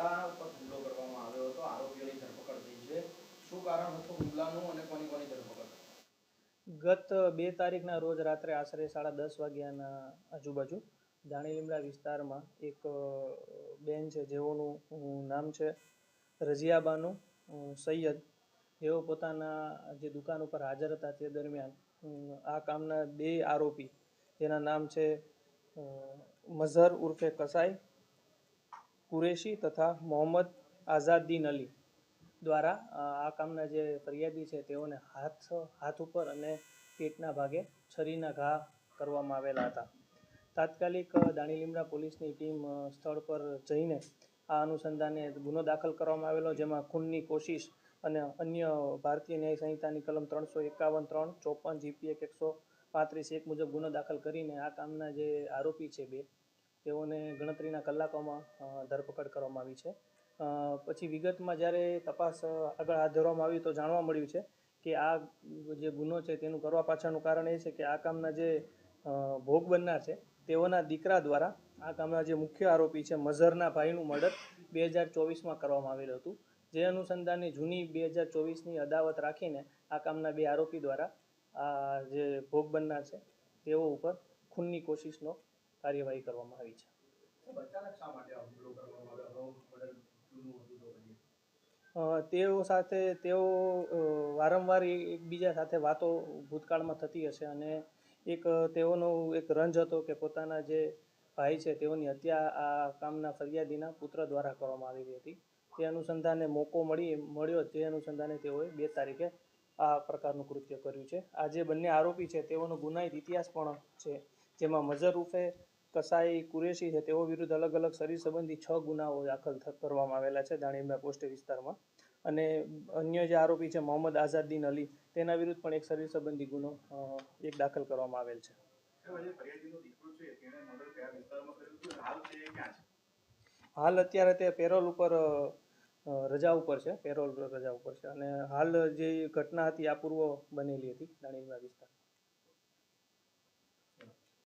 મહિલા કરવામાં આવ્યો હતો. આરોપીઓની ધરપકડ થઈ શું કારણ હતું હુમલાનું અને કોની કોની ધરપકડ? ગત બે તારીખના રોજ રાત્રે આશરે સાડા દસ વાગ્યાના આજુબાજુ દાણી લીમડા વિસ્તારમાં એક બેન છે, જેઓનું નામ છે રઝિયાબાનુ સૈયદ. જેઓ પોતાના જે દુકાન ઉપર હાજર હતા તે દરમિયાન આ કામના બે આરોપી, જેના નામ છે મઝર ઉર્ફે કસાઈ કુરેશી તથા મોહમ્મદ આઝાદીન અલી દ્વારા આ કામના જે ફરિયાદી છે તેઓને હાથ હાથ ઉપર અને પેટના ભાગે છરીના ઘા કરવામાં આવેલા હતા. તાત્કાલિક અ, દાણી લીમડા પોલીસની ટીમ સ્થળ પર જઈને આ અનુસંધાને ગુનો દાખલ કરવામાં આવેલો જેમાં ખૂનની કોશિશ અને અન્ય ભારતીય ન્યાય સંહિતાની કલમ ત્રણસો એકાવન ત્રણ ચોપન જીપીએક એકસો પાંત્રીસ એક મુજબ ગુનો દાખલ કરીને આ કામના જે આરોપી છે બે તેઓને ગણતરીના કલાકોમાં ધરપકડ કરવામાં આવી છે. પછી વિગતમાં જ્યારે તપાસ આગળ હાથ ધરવામાં આવી તો જાણવા મળ્યું છે કે આ જે ગુનો છે તેનું કરવા પાછળનું કારણ એ છે કે આ કામના જે ભોગ બનનાર છે, તેઓના દીકરા દ્વારા આ કામના જે મુખ્ય આરોપી છે મઝહરના ભાઈનું મર્ડર બે હજાર ચોવીસમાં કરવામાં આવેલું હતું. જે અનુસંધાને જૂની બે હજાર ચોવીસની અદાવત રાખીને આ કામના બે આરોપી દ્વારા આ જે ભોગ બનનાર છે તેઓ ઉપર ખૂનની કોશિશનો કાર્યવાહી કરવામાં આવી છે. તેઓ સાથે તેઓ વારંવાર એકબીજા સાથે વાતો ભૂતકાળમાં થતી હશે અને એક તેઓનો એક રંજ હતો કે પોતાના જે ભાઈ છે તેઓની હત્યા આ કામના ફરિયાદીના પુત્ર દ્વારા કરવામાં આવેલી હતી. તે અનુસંધાને મોકો મળી મળ્યો. તે અનુસંધાને તેઓએ બે તારીખે આ પ્રકારનું કૃત્ય કર્યું છે. આ જે બંને આરોપી છે તેઓનો ગુનાહિત ઇતિહાસ પણ છે. જેમાં મઝર રૂફે કસાઈ કુરેશી છે, તેઓ વિરુદ્ધ અલગ અલગ શરીર સંબંધી છ ગુનાઓ દાખલ કરવામાં આવેલા છે દાણીમ્યા પોસ્ટ વિસ્તારમાં. અને અન્ય જે આરોપી છે, મોહમ્મદ આઝાદીન અલી, તેના વિરુદ્ધ પણ એક શરીર સંબંધી ગુનો એક દાખલ કરવામાં આવેલ છે. હાલ અત્યારે તે પેરોલ ઉપર રજા ઉપર છે, પેરોલ રજા ઉપર છે. અને હાલ જે ઘટના હતી, આ પૂર્વ બનેલી હતી દાણીમ્યા વિસ્તાર